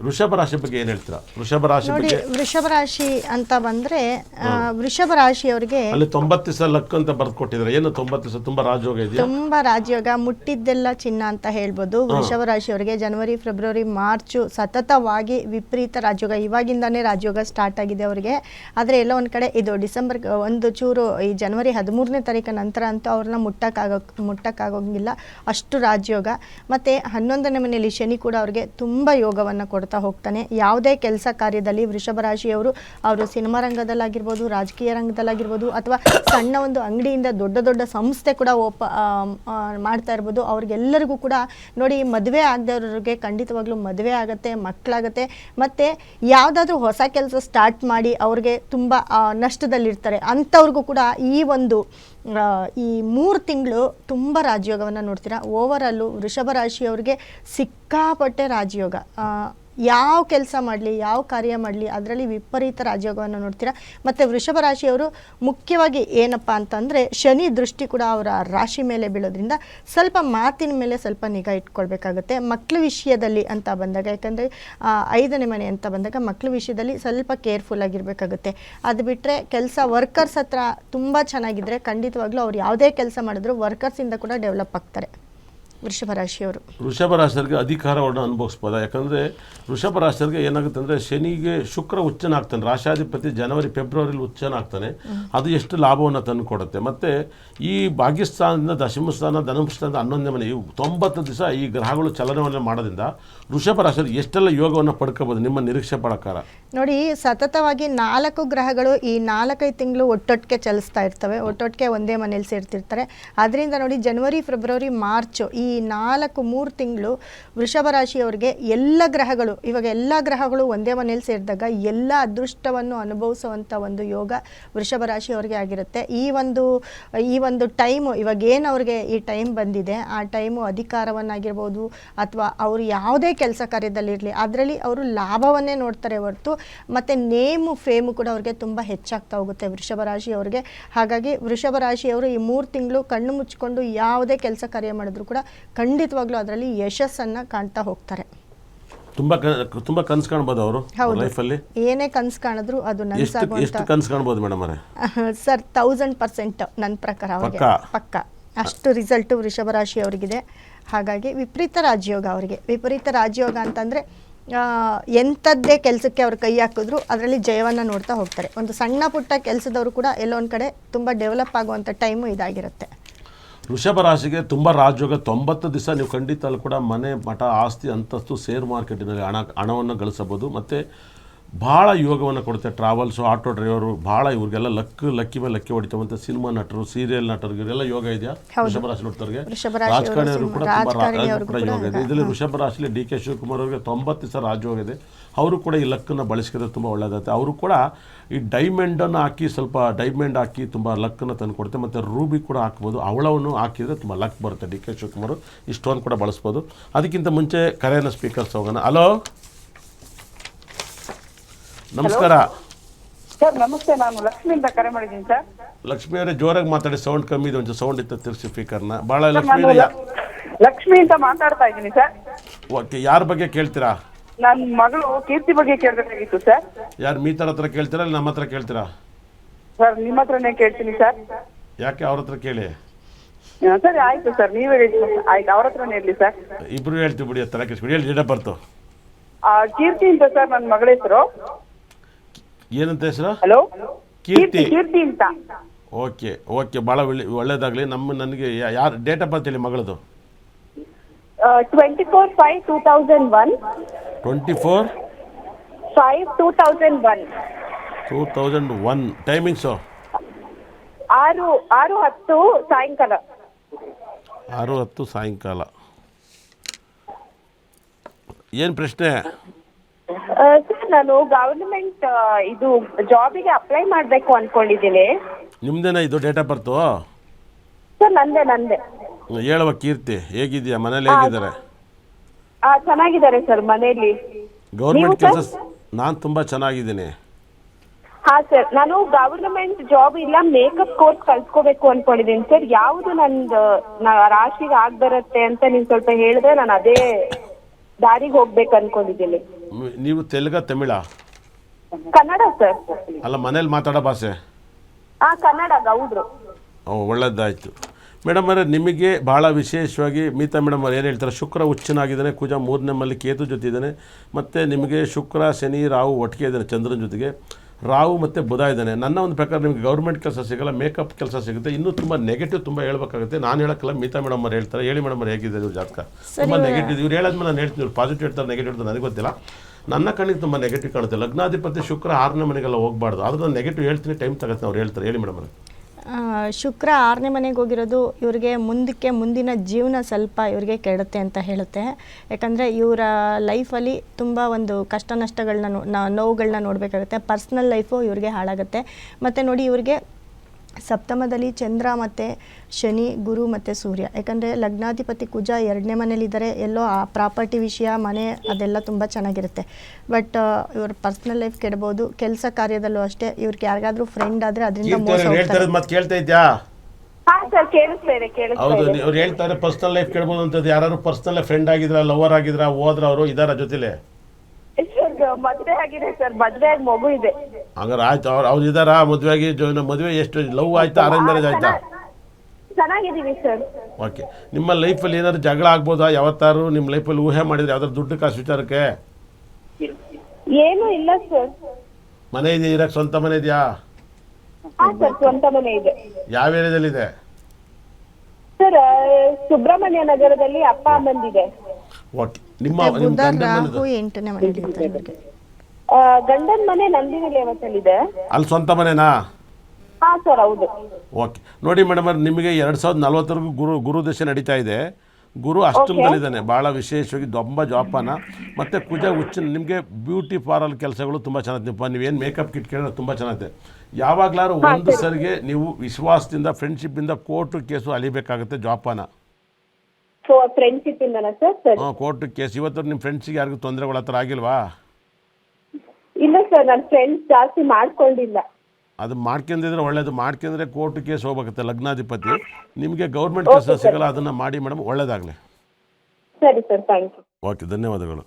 ವೃಷಭ ರಾಶಿ ಬಗ್ಗೆ ಏನ್ ಹೇಳ್ತೀರಾ? ವೃಷಭ ರಾಶಿ ನೋಡಿ ಬಗ್ಗೆ ವೃಷಭ ರಾಶಿ ಅಂತ ಬಂದ್ರೆ ಆ, ವೃಷಭ ರಾಶಿಯವರಿಗೆ ಅಲ್ಲಿ ತೊಂಬತ್ತು ದಿವಸ ಲಕ್ ಅಂತ ಬರ್ದು ಕೊಟ್ಟಿದ್ದಾರೆ ಏನು ತೊಂಬತ್ತು ದಿವಸ? ತುಂಬಾ ರಾಜಯೋಗ ಇದೆಯಾ? ತುಂಬಾ ರಾಜಯೋಗ ಮುಟ್ಟಿದ್ದೆಲ್ಲ ಚಿನ್ನ ಅಂತ ಹೇಳ್ಬೋದು. ವೃಷಭ ರಾಶಿಯವರಿಗೆ ಜನವರಿ ಫೆಬ್ರವರಿ ಮಾರ್ಚ್ ಸತತವಾಗಿ ವಿಪರೀತ ರಾಜಯೋಗ. ಇವಾಗಿಂದಾನೇ ರಾಜಯೋಗ ಸ್ಟಾರ್ಟ್ ಆಗಿದೆ ಅವರಿಗೆ. ಆದರೆ ಎಲ್ಲ ಒಂದ್ ಕಡೆ ಇದು ಡಿಸೆಂಬರ್ ಒಂದು ಚೂರು ಈ ಜನವರಿ ಹದಿಮೂರನೇ ತಾರೀಕು ನಂತರ ಅಂತೂ ಅವ್ರನ್ನ ಮುಟ್ಟಕ್ಕಾಗೋ ಮುಟ್ಟಕ್ಕಾಗೋಂಗಿಲ್ಲ. ಅಷ್ಟು ರಾಜಯೋಗ. ಮತ್ತೆ ಹನ್ನೊಂದನೇ ಮನೆಯಲ್ಲಿ ಶನಿ ಕೂಡ ಅವ್ರಿಗೆ ತುಂಬಾ ಯೋಗವನ್ನು ಕೊಡ್ತಾ ಹೋಗ್ತಾನೆ. ಯಾವುದೇ ಕೆಲಸ ಕಾರ್ಯದಲ್ಲಿ ವೃಷಭ ರಾಶಿಯವರು ಅವರು ಸಿನಿಮಾ ರಂಗದಲ್ಲಾಗಿರ್ಬೋದು, ರಾಜಕೀಯ ರಂಗದಲ್ಲಾಗಿರ್ಬೋದು ಅಥವಾ ಸಣ್ಣ ಒಂದು ಅಂಗಡಿಯಿಂದ ದೊಡ್ಡ ದೊಡ್ಡ ಸಂಸ್ಥೆ ಕೂಡ ಓಪ ಮಾಡ್ತಾ ಇರ್ಬೋದು. ಅವ್ರಿಗೆಲ್ಲರಿಗೂ ಕೂಡ ನೋಡಿ ಮದುವೆ ಆಗದವ್ರಿಗೆ ಖಂಡಿತವಾಗ್ಲೂ ಮದುವೆ ಆಗುತ್ತೆ, ಮಕ್ಕಳಾಗತ್ತೆ. ಮತ್ತು ಯಾವುದಾದ್ರೂ ಹೊಸ ಕೆಲಸ ಸ್ಟಾರ್ಟ್ ಮಾಡಿ ಅವ್ರಿಗೆ ತುಂಬ ನಷ್ಟದಲ್ಲಿರ್ತಾರೆ. ಅಂಥವ್ರಿಗೂ ಕೂಡ ಈ ಒಂದು ಈ ಮೂರು ತಿಂಗಳು ತುಂಬ ರಾಜಯೋಗವನ್ನು ನೋಡ್ತೀರಾ? ಓವರಲ್ಲು ವೃಷಭ ರಾಶಿಯವ್ರಿಗೆ ಸಿಕ್ಕಾಪಟ್ಟೆ ರಾಜಯೋಗ. ಯಾವ ಕೆಲಸ ಮಾಡಲಿ, ಯಾವ ಕಾರ್ಯ ಮಾಡಲಿ, ಅದರಲ್ಲಿ ವಿಪರೀತ ರಾಜಯೋಗವನ್ನು ನೋಡ್ತೀರಾ? ಮತ್ತು ವೃಷಭ ರಾಶಿಯವರು ಮುಖ್ಯವಾಗಿ ಏನಪ್ಪ ಅಂತಂದರೆ, ಶನಿ ದೃಷ್ಟಿ ಕೂಡ ಅವರ ರಾಶಿ ಮೇಲೆ ಬೀಳೋದ್ರಿಂದ ಸ್ವಲ್ಪ ಮಾತಿನ ಮೇಲೆ ಸ್ವಲ್ಪ ನಿಗಾ ಇಟ್ಕೊಳ್ಬೇಕಾಗುತ್ತೆ. ಮಕ್ಕಳ ವಿಷಯದಲ್ಲಿ ಅಂತ ಬಂದಾಗ, ಯಾಕಂದರೆ ಐದನೇ ಮನೆ ಅಂತ ಬಂದಾಗ ಮಕ್ಕಳ ವಿಷಯದಲ್ಲಿ ಸ್ವಲ್ಪ ಕೇರ್ಫುಲ್ ಆಗಿರಬೇಕಾಗುತ್ತೆ. ಅದು ಬಿಟ್ಟರೆ ಕೆಲಸ ವರ್ಕರ್ಸ್ ಹತ್ರ ತುಂಬ ಚೆನ್ನಾಗಿದ್ದರೆ ಖಂಡಿತವಾಗ್ಲೂ ಅವ್ರು ಯಾವುದೇ ಕೆಲಸ ಮಾಡಿದ್ರು ವರ್ಕರ್ಸಿಂದ ಕೂಡ ಡೆವಲಪ್ ಆಗ್ತಾರೆ. ವೃಷಭ ರಾಶಿಯವರು. ವೃಷಭ ರಾಶಿಯವರಿಗೆ ಅಧಿಕಾರವನ್ನು ಅನುಭವಿಸ್ಬೋದ? ಯಾಕಂದ್ರೆ ವೃಷಭ ರಾಶಿಯವರಿಗೆ ಏನಾಗುತ್ತೆ ಅಂದ್ರೆ ಶನಿಗೆ ಶುಕ್ರ ಉಚ್ಚನಾಗ್ತಾನೆ ರಾಶಾಧಿಪತಿ ಜನವರಿ ಫೆಬ್ರವರಿಲಿ ಉಚ್ಚನಾಗ್ತಾನೆ ಅದು ಎಷ್ಟು ಲಾಭವನ್ನು ತಂದು ಕೊಡುತ್ತೆ. ಮತ್ತು ಈ ಭಾಗ್ಯಸ್ಥಾನದಿಂದ ದಶಮಸ್ಥಾನ ಧನಮಸ್ಥಾನದ ಧನುಮ ಸ್ಥಾನದ ಹನ್ನೊಂದನೇ ಮನೆ ತೊಂಬತ್ತು ದಿವಸ ಈ ಗ್ರಹಗಳು ಚಲನವನ್ನು ಮಾಡೋದ್ರಿಂದ ವೃಷಭ ರಾಶಿಯವರು ಎಷ್ಟೆಲ್ಲ ಯೋಗವನ್ನು ಪಡ್ಕೋಬೋದು ನಿಮ್ಮ ನಿರೀಕ್ಷೆ ಪ್ರಕಾರ? ನೋಡಿ ಸತತವಾಗಿ ನಾಲ್ಕು ಗ್ರಹಗಳು ಈ ನಾಲ್ಕೈದು ತಿಂಗಳು ಒಟ್ಟೊಟ್ಟಿಗೆ ಚಲಿಸ್ತಾ ಇರ್ತವೆ. ಒಟ್ಟೊಟ್ಟಿಗೆ ಒಂದೇ ಮನೇಲಿ ಸೇರ್ತಿರ್ತಾರೆ. ಅದರಿಂದ ನೋಡಿ ಜನವರಿ ಫೆಬ್ರವರಿ ಮಾರ್ಚು ಈ ನಾಲ್ಕು, ಮೂರು ತಿಂಗಳು ವೃಷಭ ರಾಶಿಯವರಿಗೆ ಎಲ್ಲ ಗ್ರಹಗಳು, ಇವಾಗ ಎಲ್ಲ ಗ್ರಹಗಳು ಒಂದೇ ಮನೇಲಿ ಸೇರಿದಾಗ ಎಲ್ಲ ಅದೃಷ್ಟವನ್ನು ಅನುಭವಿಸುವಂಥ ಒಂದು ಯೋಗ ವೃಷಭ ರಾಶಿಯವರಿಗೆ ಆಗಿರುತ್ತೆ. ಈ ಒಂದು ಈ ಒಂದು ಟೈಮು ಇವಾಗ ಏನು ಅವ್ರಿಗೆ ಈ ಟೈಮ್ ಬಂದಿದೆ, ಆ ಟೈಮು ಅಧಿಕಾರವನ್ನಾಗಿರ್ಬೋದು ಅಥವಾ ಅವರು ಯಾವುದೇ ಕೆಲಸ ಕಾರ್ಯದಲ್ಲಿರಲಿ, ಅದರಲ್ಲಿ ಅವರು ಲಾಭವನ್ನೇ ನೋಡ್ತಾರೆ ಹೊರತು ಮತ್ತು ನೇಮು, ಫೇಮು ಕೂಡ ಅವ್ರಿಗೆ ತುಂಬ ಹೆಚ್ಚಾಗ್ತಾ ಹೋಗುತ್ತೆ ವೃಷಭ ರಾಶಿಯವ್ರಿಗೆ. ಹಾಗಾಗಿ ವೃಷಭ ರಾಶಿಯವರು ಈ ಮೂರು ತಿಂಗಳು ಕಣ್ಣು ಮುಚ್ಚಿಕೊಂಡು ಯಾವುದೇ ಕೆಲಸ ಕಾರ್ಯ ಮಾಡಿದ್ರು ಕೂಡ ಖಂಡಿತವಾಗ್ಲೂ ಅದರಲ್ಲಿ ಯಶಸ್ಸನ್ನು ಕಾಣ್ತಾ ಹೋಗ್ತಾರೆ. ತುಂಬಾ ತುಂಬಾ ಕನ್ಸು ಕಾಣ್ಬೋದು ಅವರು ಹೌದು. ಲೈಫಲ್ಲಿ? ಏನೇ ಕನಸು ಕಾಣಿದ್ರು ಅದು ನನಸಾಗುವಂತ ಎಷ್ಟು ಕನ್ಸು ಕಾಣ್ಬೋದು ಮೇಡಮ್ ಅವರೇ? ಸರ್ ತೌಸಂಡ್ ಪರ್ಸೆಂಟ್ ನನ್ನ ಪ್ರಕಾರ ಅವ್ರಿಗೆ. ಪಕ್ಕಾ? ಅಷ್ಟು ರಿಸಲ್ಟ್ ವೃಷಭ ರಾಶಿ ಅವರಿಗಿದೆ. ಹಾಗಾಗಿ ವಿಪರೀತ ರಾಜಯೋಗ ಅವರಿಗೆ. ವಿಪರೀತ ರಾಜಯೋಗ ಅಂತಂದರೆ ಎಂಥದ್ದೇ ಕೆಲಸಕ್ಕೆ ಅವ್ರು ಕೈ ಹಾಕಿದ್ರು ಅದರಲ್ಲಿ ಜಯವನ್ನು ನೋಡ್ತಾ ಹೋಗ್ತಾರೆ. ಒಂದು ಸಣ್ಣ ಪುಟ್ಟ ಕೆಲಸದವರು ಕೂಡ ಎಲ್ಲೊಂದು ಕಡೆ ತುಂಬ ಡೆವಲಪ್ ಆಗುವಂಥ ಟೈಮು ಇದಾಗಿರುತ್ತೆ. ವೃಷಭ ರಾಶಿಗೆ ತುಂಬ ರಾಜಯೋಗ, ತೊಂಬತ್ತು ದಿವಸ ನೀವು ಖಂಡಿತ ಅಲ್ಲಿ ಕೂಡ ಮನೆ ಮಠ, ಆಸ್ತಿ, ಅಂತಸ್ತು ಶೇರ್ ಮಾರ್ಕೆಟಿನಲ್ಲಿ ಹಣ, ಹಣವನ್ನು ಗಳಿಸಬಹುದು. ಮತ್ತು ಭಾಳ ಯೋಗವನ್ನು ಕೊಡುತ್ತೆ ಟ್ರಾವೆಲ್ಸು ಆಟೋ ಡ್ರೈವರು ಭಾಳ ಇವ್ರಿಗೆಲ್ಲ ಲಕ್ ಲಕ್ಕಿ ಮೇಲೆ ಲಕ್ಕಿ ಹೊಡಿತಾವಂತ ಸಿನಿಮಾ ನಟರು ಸೀರಿಯಲ್ ನಟರು ಇವರೆಲ್ಲ ಯೋಗ ಇದೆಯಾ? ವೃಷಭ ರಾಶಿ ನೋಡ್ತಾರೆ ರಾಜಕಾರಣಿ ಅವರು ರಾಜಕಾರಣಿಯವರು ಕೂಡ ತುಂಬ ಕೂಡ ಯೋಗ ಇದೆ. ಇದರಲ್ಲಿ ವೃಷಭ ರಾಶಿಲಿ ಡಿ ಕೆ ಶಿವಕುಮಾರ್ ಅವರಿಗೆ ತೊಂಬತ್ತು ದಿವಸ ರಾಜಯೋಗ ಇದೆ. ಅವರು ಕೂಡ ಈ ಲಕ್ಕನ್ನು ಬಳಸ್ಕೊಂಡ್ರೆ ತುಂಬ ಒಳ್ಳೆಯದಾಗುತ್ತೆ ಅವರು ಕೂಡ ಈ ಡೈಮಂಡನ್ನು ಹಾಕಿ ಸ್ವಲ್ಪ ಡೈಮಂಡ್ ಹಾಕಿ ತುಂಬ ಲಕ್ಕನ್ನು ತಂದು ಕೊಡುತ್ತೆ. ಮತ್ತು ರೂಬಿ ಕೂಡ ಹಾಕ್ಬೋದು. ಅವಳವನ್ನು ಹಾಕಿದರೆ ತುಂಬ ಲಕ್ ಬರುತ್ತೆ. ಡಿ ಕೆ ಶಿವಕುಮಾರ್ ಈ ಸ್ಟೋನ್ ಕೂಡ ಬಳಸ್ಬೋದು. ಅದಕ್ಕಿಂತ ಮುಂಚೆ ಕರೆಯನ್ನು ಸ್ಪೀಕರ್ಸ್ ಹೋಗೋಣ. ಹಲೋ ನಮಸ್ಕಾರ. ಸರ್ ನಮಸ್ತೆ ನಾನು ಲಕ್ಷ್ಮಿಯಿಂದ ಕರೆ ಮಾಡಿದ್ದೀನಿ ಸರ್ ಲಕ್ಷ್ಮಿ ಅವರೇ ಜೋರಾಗಿ ಮಾತಾಡಿ ಸೌಂಡ್ ಕಮ್ಮಿ ಇದೆ ಒಂದು ಸೌಂಡ್ ಇತ್ತು ತಿರ್ಸಿ ಸ್ಪೀಕರ್ನ ಬಹಳ ಲಕ್ಷ್ಮಿ ನಾನು ಅಂತ ಮಾತಾಡ್ತಾ ಇದ್ದೀನಿ ಸರ್ ಓಕೆ ಯಾರ ಬಗ್ಗೆ ಕೇಳ್ತೀರಾ? ನನ್ನ ಮಗಳು ಕೀರ್ತಿ ಬಗ್ಗೆ ಕೇಳಬೇಕಾಗಿತ್ತು ಸರ್ ಯಾರು ಮೀತರ ಹತ್ರ ಕೇಳ್ತೀರಾ ಇಲ್ಲ ನಮ್ಮ ಹತ್ರ ಕೇಳ್ತೀರಾ? ಸರ್ ನಿಮ್ಮ ಹತ್ರನೇ ಕೇಳ್ತೀನಿ ಸರ್ ಯಾಕೆ ಅವ್ರ ಹತ್ರ ಕೇಳಿ? ಹಾ, ಸರಿ ಆಯ್ತು ಸರ್ ನೀವೇ ಹೇಳಿ ಆಯ್ತು ಅವ್ರ ಹತ್ರನೇ ಇರಲಿ ಸರ್ ಇಬ್ರು ಹೇಳ್ತೀವಿ ಬಿಡಿ ತಲೆ ಕೆಡಿಸ್ಬಿಡಿ ಹೇಳಿ ಡೇಟ್ ಬರ್ತು. ಆ, ಕೀರ್ತಿ ಅಂತ ಸರ್ ನನ್ನ ಮಗಳ ಹೆಸರು. ಏನಂತ ಹೆಸರು? ಹಲೋ? ಕೀರ್ತಿ. ಕೀರ್ತಿ ಅಂತ. ಓಕೆ ಓಕೆ ಭಾಳ ಒಳ್ಳೆ ಒಳ್ಳೇದಾಗಲಿ. ನಮ್ಮ ನನಗೆ ಯಾರು ಡೇಟ್ ಆಫ್ ಬರ್ತ್ ಹೇಳಿ ಮಗಳದು? Twenty four five two thousand one twenty four five two thousand one two thousand one timings ಆರು ಆರು ಹತ್ತು ಸಾಯಂಕಾಲ. ಆರು ಹತ್ತು ಸಾಯಂಕಾಲ. ಏನು ಪ್ರಶ್ನೆ? ಸರ್ ನಾನು ಗವರ್ನಮೆಂಟ್ ಇದು ಜಾಬಿಗೆ ಅಪ್ಲೈ ಮಾಡಬೇಕು ಅನ್ಕೊಂಡಿದ್ದೀನಿ. ನಿಮ್ದೇನ ಇದು ಡೇಟ್ ಆಫ್ ಬರ್ತು ಸರ್ ನಂದೆ ನಂದೆ. ಹೇಳುವ ಕೀರ್ತಿ ಹೇಗಿದೆಯಾ ಮನೇಲಿ ಹೇಗಿದ್ದಾರೆ? ಆ, ಚೆನ್ನಾಗಿದ್ದಾರೆ ಸರ್ ಮನೆಯಲ್ಲಿ ಗೌರ್ಮೆಂಟ್ ನೀವು ಕೆಲಸ ನಾನು ತುಂಬ ಚೆನ್ನಾಗಿದ್ದೀನಿ. ಹಾ ಸರ್ ನಾನು ಗವರ್ನಮೆಂಟ್ ಜಾಬ್ ಇಲ್ಲ ಮೇಕಪ್ ಕೋರ್ಸ್ ಕಲ್ತ್ಕೋಬೇಕು ಅನ್ಕೊಂಡಿದ್ದೀನಿ. ಸರ್ ಯಾವುದು ನಂದು ನ- ರಾಶಿಗೆ ಆಗ್ ಬರುತ್ತೆ ಅಂತ ನೀವು ಸ್ವಲ್ಪ ಹೇಳಿದ್ರೆ ನಾನು ಅದೇ ದಾರಿಗೆ ಹೋಗ್ಬೇಕು ಅನ್ಕೊಂಡಿದ್ದೀನಿ. ಮ್- ನೀವು ತೆಲುಗ ತಮಿಳ? ಕನ್ನಡ ಸರ್. ಅಲ್ಲ ಮನೇಲಿ ಮಾತಾಡೋ ಭಾಷೆ? ಹಾ ಕನ್ನಡ ಗೌಡ್ರು. ಓ ಒಳ್ಳೆಯದಾಯಿತು ಮೇಡಮ್ ಅವರೇ ನಿಮಗೆ ಭಾಳ ವಿಶೇಷವಾಗಿ ಮೀತಾ ಮೇಡಮ್ ಅವ್ರು ಏನು ಹೇಳ್ತಾರೆ? ಶುಕ್ರ ಉಚ್ಚನಾಗಿದ್ದಾನೆ ಕುಜ ಮೂರನೇ ಮಲ್ಲಿ ಕೇತು ಜೊತೆ ಇದ್ದಾನೆ ಮತ್ತು ನಿಮಗೆ ಶುಕ್ರ ಶನಿ ರಾಹು ಒಟ್ಟಿಗೆ ಇದ್ದಾನೆ ಚಂದ್ರನ ಜೊತೆಗೆ. ರಾಹು ಮತ್ತು ಬುಧ ಇದ್ದಾನೆ. ನನ್ನ ಒಂದು ಪ್ರಕಾರ ನಿಮಗೆ ಗೌರ್ಮೆಂಟ್ ಕೆಲಸ ಸಿಗಲ್ಲ ಮೇಕಪ್ ಕೆಲಸ ಸಿಗುತ್ತೆ. ಇನ್ನೂ ತುಂಬ ನೆಗೆಟಿವ್ ತುಂಬ ಹೇಳ್ಬೇಕಾಗುತ್ತೆ. ನಾನು ಹೇಳೋಕ್ಕಲ್ಲ ಮೀತಾ ಮೇಡಮ್ ಅವ್ರು ಹೇಳ್ತಾರೆ. ಹೇಳಿ ಮೇಡಮ್ ಅವ್ರು ಹೇಗಿದೆ ಇವ್ರ ಜಾತಕ? ತುಂಬ ನೆಗೆಟಿವ್ ಇವ್ರು ಹೇಳೋದ್ಮೇಲೆ ನಾನು ಹೇಳ್ತೀನಿ ಇವ್ರು ಪಾಸಿಟಿವ್ ಹೇಳ್ತಾರೆ ನೆಗೆಟಿವ್ ಹೇಳ್ತಾರೆ ನನಗೆ ಗೊತ್ತಿಲ್ಲ. ನನ್ನ ಕಣ್ಣಿಗೆ ತುಂಬ ನೆಗೆಟಿವ್ ಕಾಣುತ್ತೆ. ಲಗ್ನಾಧಿಪತಿ ಶುಕ್ರ ಆರನೇ ಮನೆಗೆಲ್ಲ ಹೋಗಬಾರ್ದು. ಆದ್ರೆ ನಾನು ನೆಗೆಟಿವ್ ಹೇಳ್ತೀನಿ ಟೈಮ್ ತಗುತ್ತೆ ಅವ್ರು ಹೇಳ್ತಾರೆ. ಹೇಳಿ ಮೇಡಮ್ ಅವ್ರೆ. ಶುಕ್ರ ಆರನೇ ಮನೆಗೆ ಹೋಗಿರೋದು ಇವ್ರಿಗೆ ಮುಂದಕ್ಕೆ ಮುಂದಿನ ಜೀವನ ಸ್ವಲ್ಪ ಇವ್ರಿಗೆ ಕೆಡುತ್ತೆ ಅಂತ ಹೇಳುತ್ತೆ. ಯಾಕಂದರೆ ಇವರ ಲೈಫಲ್ಲಿ ತುಂಬ ಒಂದು ಕಷ್ಟ ನಷ್ಟಗಳನ್ನ ನೋ ನೋವುಗಳನ್ನ ನೋಡಬೇಕಾಗುತ್ತೆ. ಪರ್ಸ್ನಲ್ ಲೈಫು ಇವ್ರಿಗೆ ಹಾಳಾಗುತ್ತೆ. ಮತ್ತು ನೋಡಿ ಇವ್ರಿಗೆ ಸಪ್ತಮದಲ್ಲಿ ಚಂದ್ರ ಮತ್ತು ಶನಿ ಗುರು ಮತ್ತು ಸೂರ್ಯ. ಯಾಕಂದರೆ ಲಗ್ನಾಧಿಪತಿ ಕುಜ ಎರಡನೇ ಮನೇಲಿದ್ದಾರೆ. ಎಲ್ಲೋ ಆ ಪ್ರಾಪರ್ಟಿ ವಿಷಯ ಮನೆ ಅದೆಲ್ಲ ತುಂಬ ಚೆನ್ನಾಗಿರುತ್ತೆ. ಬಟ್ ಇವ್ರ ಪರ್ಸ್ನಲ್ ಲೈಫ್ ಕೆಡ್ಬೋದು. ಕೆಲಸ ಕಾರ್ಯದಲ್ಲೂ ಅಷ್ಟೇ ಇವ್ರಿಗೆ ಯಾರಿಗಾದ್ರೂ ಫ್ರೆಂಡ್ ಆದರೆ ಅದರಿಂದ ಮೋಸ ಹೋಗ್ತಾರೆ. ಮತ್ತೆ ಕೇಳ್ತಾ ಇದ್ಯಾ? ಹಾ ಸರ್ ಕೇಳಿಸ್ತಾ ಇದೆ ಕೇಳಿಸ್ತಾ ಹೌದು ಇದೆ. ಅವ್ರು ಹೇಳ್ತಾರೆ ಪರ್ಸನಲ್ ಲೈಫ್ ಕೇಳ್ಬೋದು ಅಂತದ್ದು ಯಾರು ಪರ್ಸನಲ್ ಫ್ರೆಂಡ್ ಆಗಿದ್ರ ಲವರ್ ಆಗಿದ್ರ ಹೋದ್ರ ಅವರು ಇದಾರ ಜೊತೆಲೆ? ಮದ್ವೆ ಆಗಿದೆ ಸರ್ ಮದ್ವೆ ಆಗಿ ಮಗು ಇದೆ. ಹಂಗಾರೆ ಆಯ್ತು ಅವ್ರು ಅವ್ರು ಇದಾರ ಮದುವೆ ಆಗಿ ಮದುವೆ ಎಷ್ಟು ಲವ್ ಆಯ್ತಾ? ಅರೇಂಜ್ ಮ್ಯಾರೇಜ್ ಆಯ್ತಾ? ಚೆನ್ನಾಗಿದ್ದೀವಿ ಸರ್. ಓಕೆ. ನಿಮ್ಮ ಲೈಫಲ್ಲಿ ಏನಾದ್ರು ಜಗಳ ಆಗ್ಬೋದಾ? ಯಾವತ್ತಾರು ನಿಮ್ಮ ಲೈಫಲ್ಲಿ ಊಹೆ ಮಾಡಿದ್ರೆ ಯಾವ್ದಾದ್ರು ದುಡ್ಡು ಕಾಸು ವಿಚಾರಕ್ಕೆ? ಏನು ಇಲ್ಲ ಸರ್. ಮನೆ ಇದೆಯಾ? ಇರಕ್ಕೆ ಸ್ವಂತ ಮನೆ ಇದೆಯಾ? ಹಾ ಸರ್ ಸ್ವಂತ ಮನೆ ಇದೆ. ಯಾವ ಏರಿಯಾದಲ್ಲಿ ಇದೆ ಸರ್ ಸುಬ್ರಹ್ಮಣ್ಯ ನಗರದಲ್ಲಿ ಅಪ್ಪ ಅಮ್ಮಂದಿದೆ. ಓಕೆ ನಿಮ್ಮ ನಿಮ್ಮ ಬುಧ ರಾಹು ಎಂಟನೇ ಮನೇಲಿ ಇರ್ತಾರೆ ಇವ್ರಿಗೆ ಆ, ಗಂಡನ್ ಮನೆ ನಂದಿನಿ ಅಲ್ಲಿ ಸ್ವಂತ ಮನೆನಾ? ಹಾ ಸರ್ ಹೌದು. ಓಕೆ. ನೋಡಿ ಮೇಡಮ್ ನಿಮಗೆ ಎರಡು ಸಾವಿರದ ನಲ್ವತ್ತರೆಗೂ ಗುರು ಗುರು ದಶೆ ನಡೀತಾ ಇದೆ. ಗುರು ಅಷ್ಟಮದಲ್ಲಿದ್ದಾನೆ. ಭಾಳ ವಿಶೇಷವಾಗಿ ದೊಂಬ ಜೋಪಾನ. ಮತ್ತು ಕುಜ ಉಚ್ಚ ನಿಮಗೆ ಬ್ಯೂಟಿ ಪಾರ್ಲರ್ ಕೆಲಸಗಳು ತುಂಬ ನೀವು ನೀವೇನು ಮೇಕಪ್ ಕಿಟ್ ಕೇಳಿದ್ರೆ ತುಂಬ ಚೆನ್ನಾಗಿದೆ. ಯಾವಾಗಲಾದ್ರೂ ಒಂದು ಸರಿಗೆ ನೀವು ವಿಶ್ವಾಸದಿಂದ ಫ್ರೆಂಡ್ಶಿಪ್ಪಿಂದ ಕೋರ್ಟು ಕೇಸು ಅಲಿಬೇಕಾಗುತ್ತೆ ಜೋಪಾನ. ಸೊ ಇಂದನಾ ಸರ್ ಸರಿ. ಹಾಂ ಕೋರ್ಟು ಕೇಸ್ ಇವತ್ತು ನಿಮ್ಮ ಫ್ರೆಂಡ್ಸಿಗೆ ಯಾರಿಗೂ ತೊಂದರೆಗಳ ಹತ್ರ ಆಗಿಲ್ವಾ? ಇಲ್ಲ ಸರ್ ನನ್ನ ಫ್ರೆಂಡ್ಸ್ ಜಾಸ್ತಿ ಮಾಡ್ಕೊಂಡಿಲ್ಲ. ಅದು ಮಾಡ್ಕೊಂಡಿದ್ರೆ ಒಳ್ಳೇದು. ಮಾಡ್ಕೊಂಡ್ರೆ ಕೋರ್ಟ್ ಕೇಸ್ ಹೋಗ್ಬೇಕತ್ತೆ ಲಗ್ನಾಧಿಪತಿ. ನಿಮಗೆ ಗೌರ್ಮೆಂಟ್ ಕೆಲಸ ಸಿಗಲ್ಲ ಅದನ್ನು ಮಾಡಿ ಮೇಡಮ್ ಒಳ್ಳೇದಾಗಲಿ. ಸರಿ ಸರ್ ಥ್ಯಾಂಕ್ ಯು ಓಕೆ ಧನ್ಯವಾದಗಳು.